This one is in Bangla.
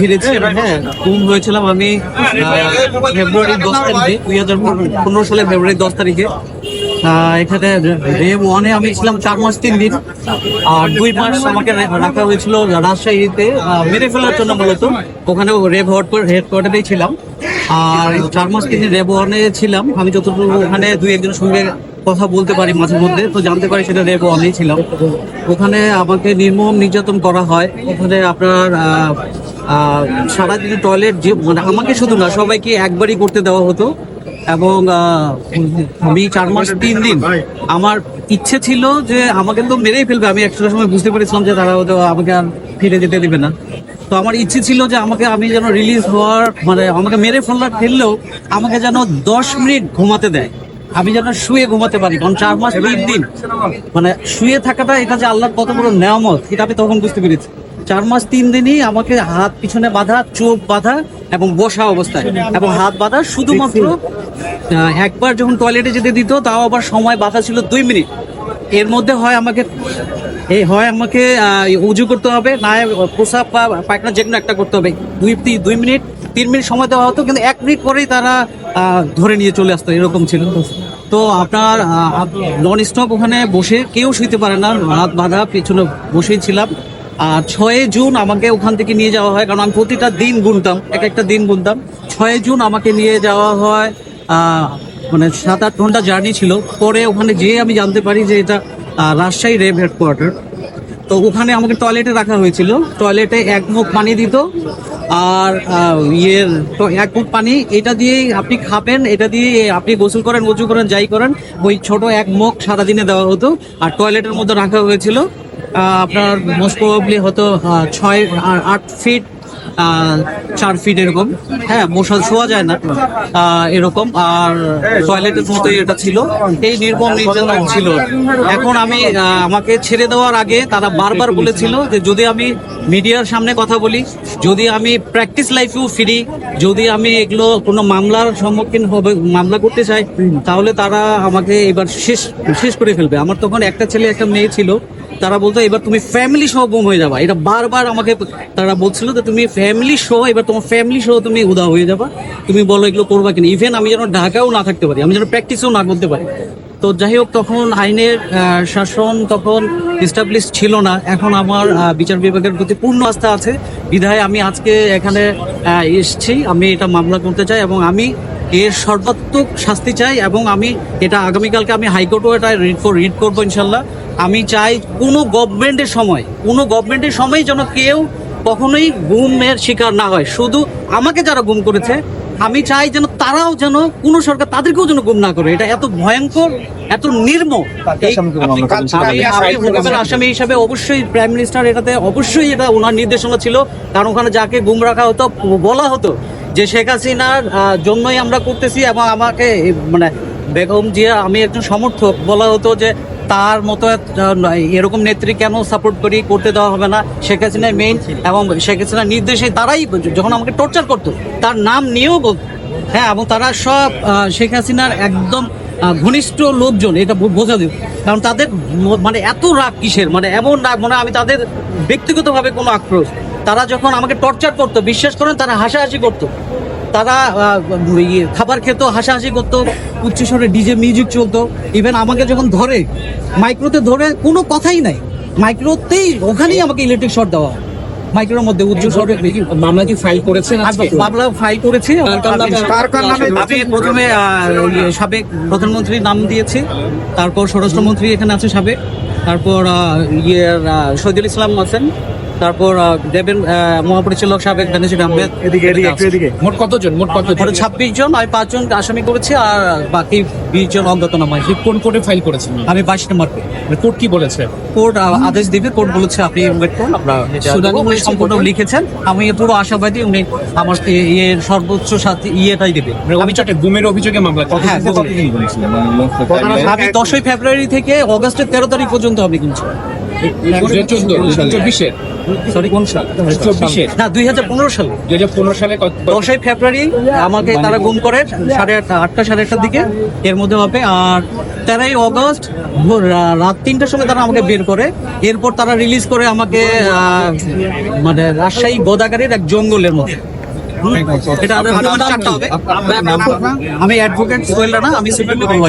ফিরেছি হ্যাঁ গুম হয়েছিলাম আমি ফেব্রুয়ারি দশ তারিখে দুই হাজার পনেরো ফেব্রুয়ারি দশ তারিখে। এখানে ওয়ানে আমি ছিলাম চার মাস তিন দিন। আর দুই মাস আমাকে রাখা হয়েছিল রাজশাহীতে মেরে ফেলার জন্য মূলত। ওখানে রেব হেডকোয়ার্টারেই ছিলাম। আর চার মাস তিন দিন রেব ওয়ানে ছিলাম। আমি যতটুকু ওখানে দুই একজনের সঙ্গে কথা বলতে পারি মাঝে মধ্যে তো জানতে পারি সেটা রেব ওয়ানেই ছিলাম। ওখানে আমাকে নির্মম নির্যাতন করা হয়। ওখানে আপনার সারাদিনে টয়লেট যে মানে আমাকে শুধু না, সবাইকে একবারই করতে দেওয়া হতো। এবং আমি চার মাস, তিন দিন আমার ইচ্ছে ছিল যে আমাকে তো মেরেই ফেলবে। আমি একটা সময় বুঝতে পেরেছিলাম যে তারা হয়তো আমাকে আর ফিরে যেতে দিবে না। তো আমার ইচ্ছে ছিল যে আমাকে, আমি যেন রিলিজ হওয়ার মানে আমাকে মেরে ফেলার, ফেললেও আমাকে যেন দশ মিনিট ঘুমাতে দেয়। আমি যেন শুয়ে ঘুমাতে পারি, কারণ চার মাস, তিন দিন মানে শুয়ে থাকাটা এটা যে আল্লাহর কত বড় নেয়ামত, এটা আমি তখন বুঝতে পেরেছি। চার মাস, তিন দিনই আমাকে হাত পিছনে বাঁধা, চোখ বাঁধা এবং বসা অবস্থায়। এবং হাত বাঁধা শুধুমাত্র একবার যখন টয়লেটে যেতে দিত, তাও আবার সময় বাঁধা ছিল দুই মিনিট। এর মধ্যে হয় আমাকে এই হয় আমাকে উজু করতে হবে, না প্রসাব বা পায়খানা যে কোনো একটা করতে হবে। দুই তি- দুই মিনিট, তিন মিনিট সময় দেওয়া হতো, কিন্তু এক মিনিট পরেই তারা ধরে নিয়ে চলে আসতো, এরকম ছিল। তো আপনার নন স্টপ ওখানে বসে কেউ শুইতে পারে না, হাত বাঁধা, পিছনে বসেই ছিলাম। ছয় জুন আমাকে ওখান থেকে নিয়ে যাওয়া হয়, কারণ আমি প্রতিটা দিন গুনতাম, এক একটা দিন গুনতাম। ছয় জুন আমাকে নিয়ে যাওয়া হয় মানে সাত আট ঘণ্টা জার্নি ছিল। পরে ওখানে যেয়ে আমি জানতে পারি যে এটা রাজশাহী রেব হেডকোয়ার্টার। তো ওখানে আমাকে টয়লেটে রাখা হয়েছিল। টয়লেটে এক মুখ পানি দিত, আর ইয়ের এক মুখ পানি। এটা দিয়ে আপনি খাবেন, এটা দিয়ে আপনি গোসল করেন উঁচু করেন, যাই করেন, ওই ছোট এক মুখ সারাদিনে দেওয়া হতো। আর টয়লেটের মধ্যে রাখা হয়েছিল। আপনার মোস্ট প্রবাবলি হতো ছয় আট ফিট চার ফিট এরকম। হ্যাঁ বসা শোয়া যায় না। এরকম। আর টয়লেটের মতো এটা ছিল। এই নির্মম নির্যাতন ছিল। এখন আমি আমাকে ছেড়ে দেওয়ার আগে তারা বারবার বলেছিল যে যদি আমি মিডিয়ার সামনে কথা বলি, যদি আমি প্র্যাকটিস লাইফেও ফিরি, যদি আমি এগুলো কোনো মামলার সম্মুখীন হবে, মামলা করতে চাই, তাহলে তারা আমাকে এবার শেষ শেষ করে ফেলবে। আমার তখন একটা ছেলে, একটা মেয়ে ছিল। তারা বলতো, এবার তুমি ফ্যামিলি সহ গুম হয়ে যাবা। এটা বারবার আমাকে তারা বলছিল যে, তুমি ফ্যামিলি সহ, এবার তোমার ফ্যামিলি সহ তুমি উদা হয়ে যাবা। তুমি বলো এগুলো করবা কিনা। ইভেন আমি যেন ঢাকাও না থাকতে পারি, আমি যেন প্র্যাকটিসও না করতে পারি। তো যাই হোক, তখন আইনের শাসন তখন এস্টাবলিশ ছিল না। এখন আমার বিচার বিভাগের প্রতি পূর্ণ আস্থা আছে। বিধায় আমি আজকে এখানে এসেছি। আমি এটা মামলা করতে চাই এবং আমি এর সর্বাত্মক শাস্তি চাই এবং আমি এটা আগামীকালকে আমি হাইকোর্টও এটা রিড ফর রিড করব ইনশাল্লাহ। আমি চাই কোনো গভর্নমেন্টের সময় কোনো গভর্নমেন্টের সময় যেন কেউ কখনোই গুমের শিকার না হয়। শুধু আমাকে যারা গুম করেছে আমি চাই যেন তারাও যেন কোনো সরকার তাদেরকেও যেন গুম না করে। এটা এত ভয়ঙ্কর এত হুকুমের আসামি হিসাবে অবশ্যই প্রাইম মিনিস্টার এটাতে অবশ্যই এটা ওনার নির্দেশনা ছিল। কারণ ওখানে যাকে গুম রাখা হতো বলা হতো যে শেখ হাসিনার জন্যই আমরা করতেছি এবং আমাকে মানে বেগম জিয়া, আমি একজন সমর্থক, বলা হতো যে তার মতো এরকম নেত্রী কেন সাপোর্ট করি, করতে দেওয়া হবে না? শেখ হাসিনার মেইন এবং শেখ হাসিনার নির্দেশে তারাই যখন আমাকে টর্চার করতো, তার নাম নিয়েও বলতো হ্যাঁ এবং তারা সব শেখ হাসিনার একদম ঘনিষ্ঠ লোকজন, এটা বোঝা দিও কারণ তাদের মানে এত রাগ কিসের? মানে এমন রাগ মানে আমি তাদের ব্যক্তিগতভাবে কোনো আক্রোশ। তারা যখন আমাকে টর্চার করতো বিশ্বাস করেন তারা হাসাহাসি করতো। তারা ইয়ে, খাবার খেত হাসাহাসি করতো উচ্চস্বরে ডিজে মিউজিক চলতো। ইভেন আমাকে যখন ধরে মাইক্রোতে ধরে কোনো কথাই নাই। মাইক্রোতেই ওখানেই আমাকে ইলেকট্রিক শর্ট দেওয়া মাইক্রোর মধ্যে উচ্চ স্বরে মামলা কি ফাইল করেছেন আজকে? মামলা ফাইল করেছি? আমি প্রথমে আহ, সাবেক প্রধানমন্ত্রীর নাম দিয়েছি। তারপর স্বরাষ্ট্রমন্ত্রী এখানে আছে সাবেক। তারপর ইয়ে শহীদুল ইসলাম আছেন। তারপর দেবেন মহাপরিচালক সাবেক বেনজির আহমেদ এদিকে এদিকে একটু এদিকে। মোট কতজন? মোট কতজন? পরে ছাব্বিশ জন আমি পাঁচজন আসামি করেছি আর বাকি বিশ জন অজ্ঞাতনাময় আপনি কোন কোর্টে ফাইল করেছেন? আমি বাইশ নম্বর কোর্ট। কি বলেছে? কোর্ট আদেশ দিবে কোর্ট বলেছে আপনি ওয়েট করুন আমরা উনি সম্পূর্ণ লিখেছেন। আমি পুরো আশাবাদী উনি আমার ইয়ের সর্বোচ্চ সাথে ইয়েটাই দেবে। অভিযোগে গুমের অভিযোগে মামলা। হ্যাঁ আমি দশই ফেব্রুয়ারি থেকে অগস্টের তেরো তারিখ পর্যন্ত আমি কিনছি চব্বিশের। সরি কোন সাল? চব্বিশের। না দুই হাজার পনেরো সালে। দুই হাজার পনেরো সালে দশই ফেব্রুয়ারি আমাকে তারা গুম করে সাড়ে আটটা আটটা সাড়ে আটটার দিকে। এর মধ্যে হবে আর তেরোই অগস্ট রাত তিনটার সময় তারা আমাকে বের করে। এরপর তারা রিলিজ করে আমাকে আহ, মানে রাজশাহী গোদাগাড়ির এক জঙ্গলের মধ্যে। আমি অ্যাডভোকেট সোহেল রানা আমি সুপ্রিম কোর্ট